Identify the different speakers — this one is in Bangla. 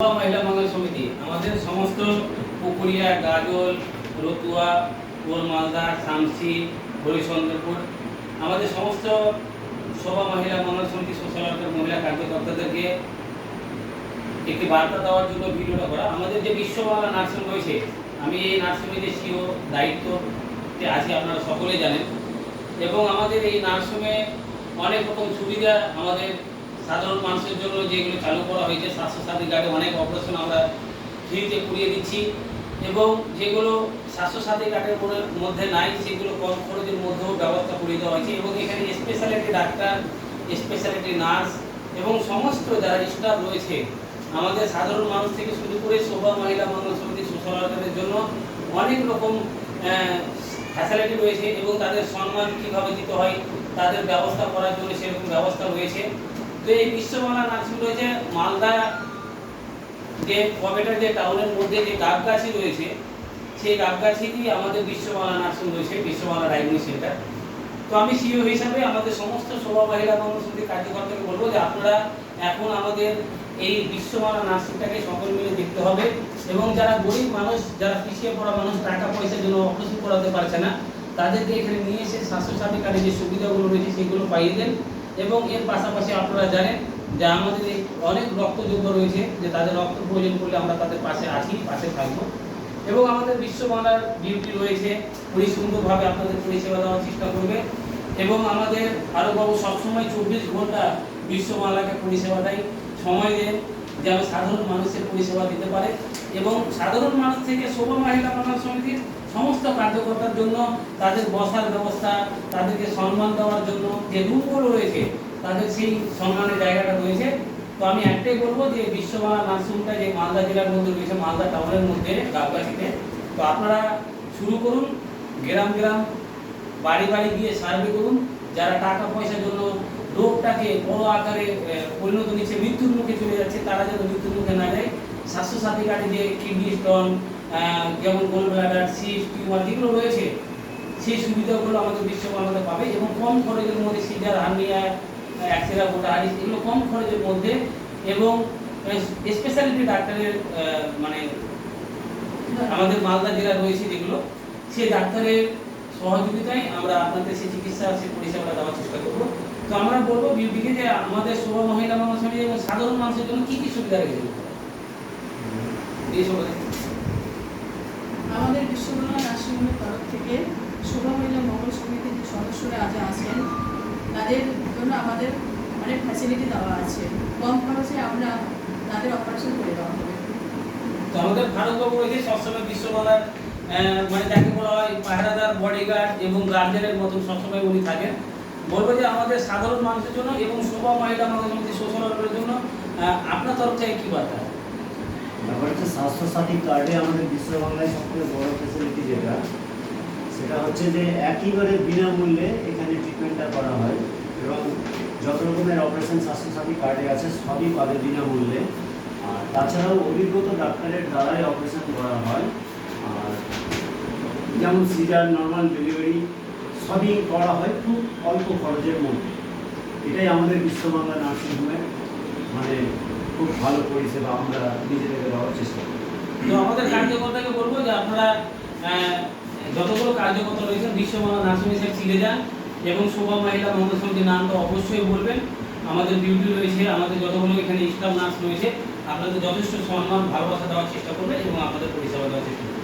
Speaker 1: মহিলা মঙ্গল সমিতি। আমাদের সমস্ত পুকুরিয়া, গাজল, রতুয়া পোর মালদা শামসি হরিচন্দ্রপুর আমাদের সমস্ত সভা মহিলা মঙ্গল সমিতি সোশ্যাল ওয়ার্কার মহিলা কার্যকর্তাদেরকে একটি বার্তা দেওয়ার জন্য ভিডিওটা করা। আমাদের যে বিশ্ববাংলা নার্সিং রয়েছে, আমি এই নার্সিংয়ে সিও দায়িত্বতে আছি আপনারা সকলেই জানেন। এবং আমাদের এই নার্সিংয়ে অনেক রকম সুবিধা আমাদের সাধারণ মানুষের জন্য যেগুলো চালু করা হয়েছে, স্বাস্থ্যসাথী কার্ডে অনেক অপারেশন আমরা ফ্রিতে করিয়ে দিচ্ছি এবং যেগুলো স্বাস্থ্যসাথী কার্ডের মধ্যে নাই, সেগুলো কম খরচের মধ্যেও ব্যবস্থা করে দেওয়া হয়েছে এবং এখানে স্পেশালিটি ডাক্তার স্পেশালিটি নার্স এবং সমস্ত যারা স্টাফ রয়েছে, আমাদের সাধারণ মানুষ থেকে শুরু করে শোভা মহিলা মঙ্গল সমিতি সোশ্যাল জন্য অনেক রকম ফ্যাসিলিটি রয়েছে এবং তাদের সম্মান কীভাবে দিতে হয়, তাদের ব্যবস্থা করার জন্য সেরকম ব্যবস্থা রয়েছে। তো এই বিশ্ববাংলা নার্সিং রয়েছে মালদা যে কবেটার যে টাউনের মধ্যে যে গাবগাছি রয়েছে, সেই গাবগাছিতেই আমাদের বিশ্ববাংলা নার্সিং রয়েছে বিশ্ববাংলা ডায়াগনিক সেন্টার তো আমি সিও হিসাবে আমাদের সমস্ত সভা মহিলা মঙ্গল কার্যকর্তাকে বলব যে আপনারা এখন আমাদের এই বিশ্বমানা নার্সিংটাকে সকল মিলে দেখতে হবে এবং যারা গরিব মানুষ, যারা পিছিয়ে পড়া মানুষ, টাকা পয়সার জন্য অপারেশন করাতে পারছে না, তাদেরকে এখানে নিয়ে এসে স্বাস্থ্যসাথী কার্ডে যে সুবিধাগুলো রয়েছে, সেগুলো পাইয়ে দেন। এবং এর পাশাপাশি আপনারা জানেন যে আমাদের অনেক রক্তযোগ্য রয়েছে, যে তাদের রক্ত প্রয়োজন করলে আমরা তাদের পাশে আছি, পাশে থাকব। এবং আমাদের বিশ্ব বাংলার ডিউটি রয়েছে, উনি সুন্দরভাবে আপনাদের পরিষেবা দেওয়ার চেষ্টা করবে এবং আমাদের আরোবাবু সবসময় চব্বিশ ঘণ্টা বিশ্ব বাংলাকে পরিষেবা দেয়। সময় দেন যেন সাধারণ মানুষের পরিষেবা দিতে পারে। এবং সাধারণ মানুষ থেকে শোভা মহিলা কল্যাণ সমিতির সমস্ত কার্যকর্তার জন্য তাদের বসার ব্যবস্থা, তাদেরকে সম্মান দেওয়ার জন্য যে রূপগুলো রয়েছে, তাদের সেই সম্মানের জায়গাটা রয়েছে। তো আমি একটাই বলব যে বিশ্ববাংলা নার্সিংটা যে মালদা জেলার মধ্যে রয়েছে, মালদা টাউনের মধ্যে, গাবগাছিতে। তো আপনারা শুরু করুন, গ্রাম গ্রাম, বাড়ি বাড়ি গিয়ে সার্ভে করুন। যারা টাকা পয়সার জন্য রোগটাকে বড় আকারে পরিণত নিচ্ছে, মৃত্যুর মুখে চলে যাচ্ছে, তারা যেন মৃত্যুর মুখে না যায়। স্বাস্থ্যসাথী কার্ডে যে কিডনি স্টোন যেমন গোল ব্লাডার সিস্ট টিউমার যেগুলো রয়েছে, সেই সুবিধাগুলো আমাদের বিশ্ব আমাদের পাবে এবং কম খরচের মধ্যে সিজার, হার্নিয়া, অ্যাক্সিরা, গোটা এগুলো কম খরচের মধ্যে এবং স্পেশালিটি ডাক্তারের মানে আমাদের মালদা জেলা রয়েছে যেগুলো, সেই ডাক্তারের সহযোগিতায় আমরা আপনাদের সেই চিকিৎসা, সেই পরিষেবাটা দেওয়ার চেষ্টা করব। তো আমরা বলব বিউটিকে যে আমাদের শোভা মহিলা মানুষ এবং সাধারণ মানুষের জন্য কি কি সুবিধা রেখেছে
Speaker 2: আমাদের বিশ্ববাংলা নার্সিংহোমের তরফ থেকে শোভা মহিলা মঙ্গল সমিতির যে সদস্যরা আজ আছেন তাদের জন্য আমাদের অনেক ফ্যাসিলিটি দেওয়া আছে। কম খরচে আমরা তাদের অপারেশন করে দেওয়া হবে।
Speaker 1: তো আমাদের ভারতবাবু রয়েছে সবসময় বিশ্ববাংলার আহ, মানে যাকে বলা হয় পাহারাদার বডিগার্ড এবং গার্জেনের মতন সবসময় উনি থাকেন। বলব যে আমাদের সাধারণ মানুষের জন্য এবং শোভা মহিলা মানুষের মধ্যে সোশ্যাল জন্য আপনার তরফ থেকে কি বার্তা?
Speaker 3: ব্যাপার হচ্ছে স্বাস্থ্যসাথী কার্ডে আমাদের বিশ্ব বাংলায় সবথেকে বড় ফেসিলিটি যেটা, সেটা হচ্ছে যে একেবারে বিনামূল্যে এখানে ট্রিটমেন্টটা করা হয় এবং যত রকমের অপারেশন স্বাস্থ্যসাথী কার্ডে আছে, সবই পাবে বিনামূল্যে। আর তাছাড়াও অভিজ্ঞত ডাক্তারের দ্বারাই অপারেশন করা হয়। আর যেমন সিজার নর্মাল ডেলিভারি সবই করা হয় খুব অল্প খরচের মধ্যে। এটাই আমাদের বিশ্ব বাংলা নার্সিংহোমের মানে খুব ভালো পরিষেবা আমরা নিজেদেরকে দেওয়ার চেষ্টা করি।
Speaker 1: তো আমাদের কার্যকর্তাকে বলব যে আপনারা যতগুলো কার্যকর্তা রয়েছেন বিশ্বমানা নার্সিং হিসেবে চিনে যান এবং শোভা মহিলা মঙ্গল সমিতির তো অবশ্যই বলবেন। আমাদের ডিউটি রয়েছে, আমাদের যতগুলো এখানে স্টাফ নার্স রয়েছে, আপনাদের যথেষ্ট সম্মান, ভালোবাসা দেওয়ার চেষ্টা করবেন এবং আপনাদের পরিষেবা দেওয়ার চেষ্টা